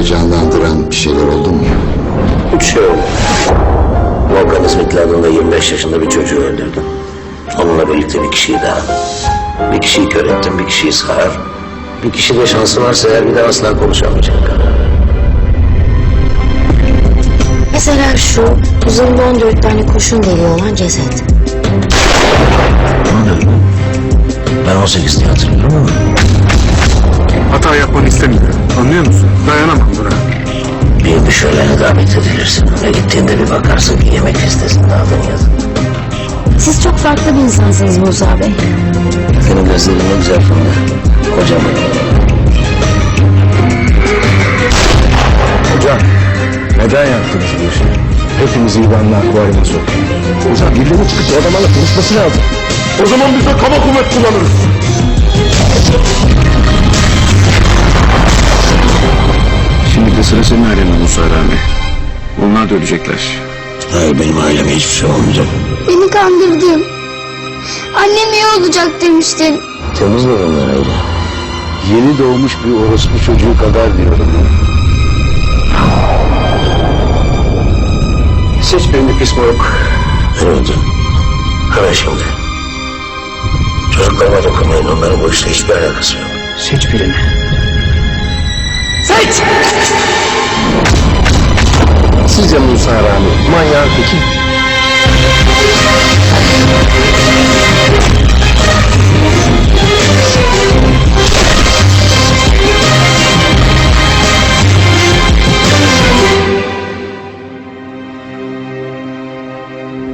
heyecanlandıran bir şeyler oldu mu? Şöyle. Volkan İzmitli adında 25 yaşında bir çocuğu öldürdüm. Onunla birlikte bir kişiyi daha. Bir kişiyi kör ettim, bir kişiyi sağır. Bir kişi de şansı varsa eğer bir daha asla konuşamayacak. Mesela şu üzerinde 14 tane kurşun deliği olan ceset. Bunu dedim. Ben 18 diye hatırlıyorum ama. Hata yapmanı istemiyorum. Anlıyor musun? Dayanamam buna. bir müşöllene davet edilirsin ve gittiğinde bir bakarsın ki yemek listesinde adın yazılı. Siz çok farklı bir insansınız Musa Bey. Senin gözlerin ne güzel fındık. Kocaman. Hocam neden yaptınız bu işi? Hepimizi İvan'la akvaryuma soktu. Hocam birilerinin çıkıp o adamlarla konuşması lazım. O zaman biz de kaba kuvvet kullanırız. Sıra senin ailene Musa Rami. Onlar da ölecekler. Hayır benim aileme hiçbir şey olmayacak. Beni kandırdın. Annem iyi olacak demiştin. Temiz mi bunlar aile? Yeni doğmuş bir orospu çocuğu kadar diyorum. Seç birini pis moruk. Evet. Hemen şimdi. Çocuklarıma dokunmayın. Onların bu işle hiçbir alakası yok. Seç birini. Seç! Sizce Musa Rami manyağın teki?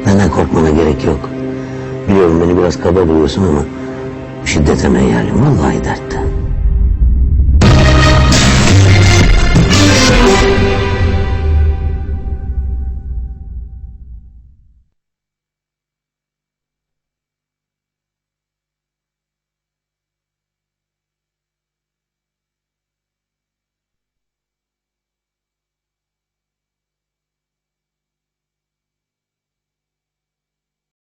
Benden korkmana gerek yok. Biliyorum beni biraz kaba buluyorsun ama şiddete meyyalim. Vallahi dertte.